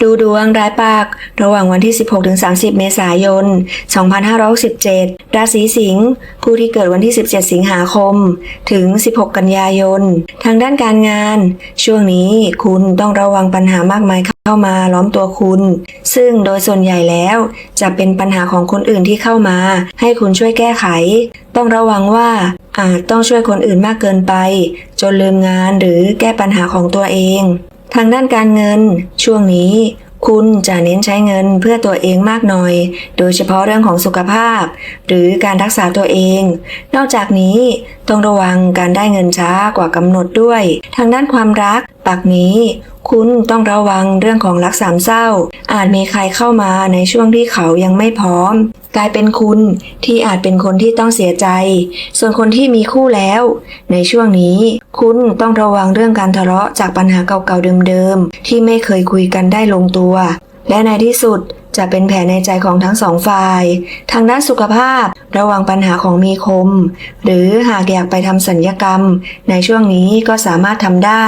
ดูดวงรายปาก ระหว่างวันที่ 16-30 เมษายน 2567 ราศีสิงห์ผู้ที่เกิดวันที่ 17 สิงหาคม ถึง 16 กันยายน ทางด้านการงาน ช่วงนี้คุณต้องระวังปัญหามากมายเข้ามาล้อมตัวคุณ ซึ่งโดยส่วนใหญ่แล้วจะเป็นปัญหาของคนอื่นที่เข้ามา ให้คุณช่วยแก้ไข ต้องระวังว่าอาจต้องช่วยคนอื่นมากเกินไป จนลืมงานหรือแก้ปัญหาของตัวเอง ทางด้านการเงิน ช่วงนี้ คุณจะเน้นใช้เงินเพื่อตัวเองมากหน่อย โดยเฉพาะเรื่องของสุขภาพ หรือการรักษาตัวเอง นอกจากนี้ต้องระวังการได้เงินช้ากว่ากำหนดด้วย ทางด้านความรัก ปักนี้ คุณต้องระวังเรื่องของรักสามเศร้า อาจมีใครเข้ามาในช่วงที่เขายังไม่พร้อม กลายเป็นคุณที่อาจเป็นคนที่ต้องเสียใจ ส่วนคนที่มีคู่แล้ว ในช่วงนี้ คุณต้องระวังเรื่องการทะเลาะจากปัญหาเก่าๆเดิมๆที่ไม่เคยคุยกันได้ลงตัว และในที่สุดจะเป็นแผลในใจของทั้งสองฝ่าย ทางด้านสุขภาพ ระวังปัญหาของมีคม หรือหากอยากไปทำสัญญกรรม ในช่วงนี้ก็สามารถทำได้